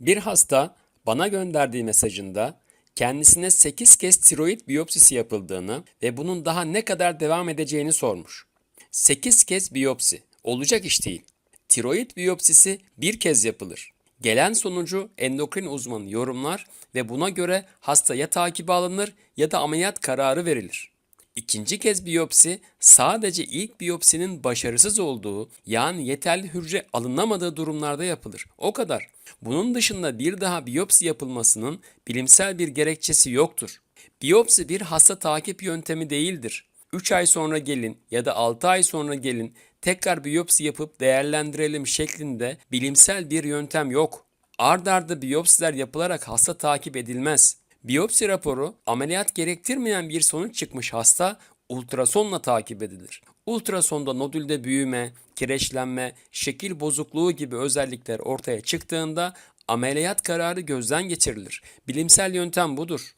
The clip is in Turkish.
Bir hasta bana gönderdiği mesajında kendisine 8 kez tiroid biyopsisi yapıldığını ve bunun daha ne kadar devam edeceğini sormuş. 8 kez biyopsi olacak iş değil. Tiroid biyopsisi bir kez yapılır. Gelen sonucu endokrin uzmanı yorumlar ve buna göre hasta ya takibe alınır ya da ameliyat kararı verilir. İkinci kez biyopsi sadece ilk biyopsinin başarısız olduğu yani yeterli hücre alınamadığı durumlarda yapılır. O kadar. Bunun dışında bir daha biyopsi yapılmasının bilimsel bir gerekçesi yoktur. Biyopsi bir hasta takip yöntemi değildir. 3 ay sonra gelin ya da 6 ay sonra gelin tekrar biyopsi yapıp değerlendirelim şeklinde bilimsel bir yöntem yok. Ard arda biyopsiler yapılarak hasta takip edilmez. Biyopsi raporu ameliyat gerektirmeyen bir sonuç çıkmış hasta ultrasonla takip edilir. Ultrasonda nodülde büyüme, kireçlenme, şekil bozukluğu gibi özellikler ortaya çıktığında ameliyat kararı gözden geçirilir. Bilimsel yöntem budur.